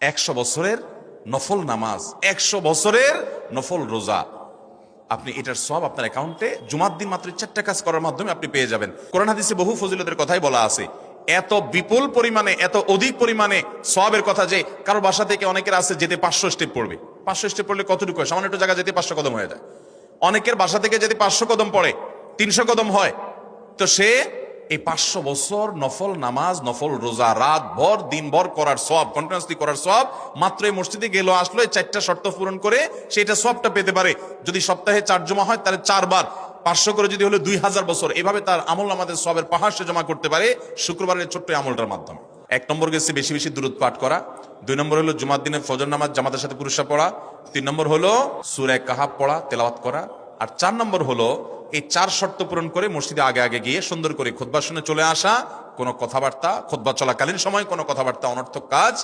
একশো বছরের নফল নামাজ, একশো বছরের নফল রোজা। আপনি এটার সব আপনার অ্যাকাউন্টে জুমার দিন মাত্র চারটা কাজ করার মাধ্যমে আপনি পেয়ে যাবেন। কোরআন হাদিসে বহু ফজিলতের কথাই বলা আছে। এত বিপুল পরিমাণে, এত অধিক পরিমাণে সবের কথা যে কারও বাসা থেকে অনেকের আছে যেতে পাঁচশো স্টেপ পড়বে। পাঁচশো স্টেপ পড়লে কতটুকু হয়? সামান্য একটু জায়গা যেতে পাঁচশো কদম হয়ে যায়। অনেকের বাসা থেকে যদি পাঁচশো কদম পড়ে, তিনশো কদম হয়। তো সে এই পাঁচশো বছর নফল নামাজ, নফল রোজা, রাত ভর, দিন ভর করার সব কন্টিনিউসলি করার সব মাত্র এই মসজিদে গেল আসলো, এই চারটা শর্ত পূরণ করে সেটা সবটা পেতে পারে। যদি সপ্তাহে চার জমা হয়, তাহলে চারবার। পাঁচশো করে যদি হলো দুই হাজার বছর। এভাবে তার আমল আমাদের সবের পাহাড় সে জমা করতে পারে শুক্রবারের ছোট্ট আমলটার মাধ্যমে। এক নম্বর গেছে বেশি বেশি দূরত পাঠ করা। দুই নম্বর হলো জুমার দিনে ফজর নামাজ, জামাতের সাথে পুরুষরা পড়া। তিন নম্বর হলো সুরে কাহাব পড়া, তেলাওয়াত করা। আর চার নম্বর হলো এই চার শর্ত পূরণ করে মসজিদে আগে আগে গিয়ে সুন্দর করে খোদবা চলে আসা, কোনো কথাবার্তা খোদবা চলাকালীন সময়, কোনো কথাবার্তা অনর্থক কাজ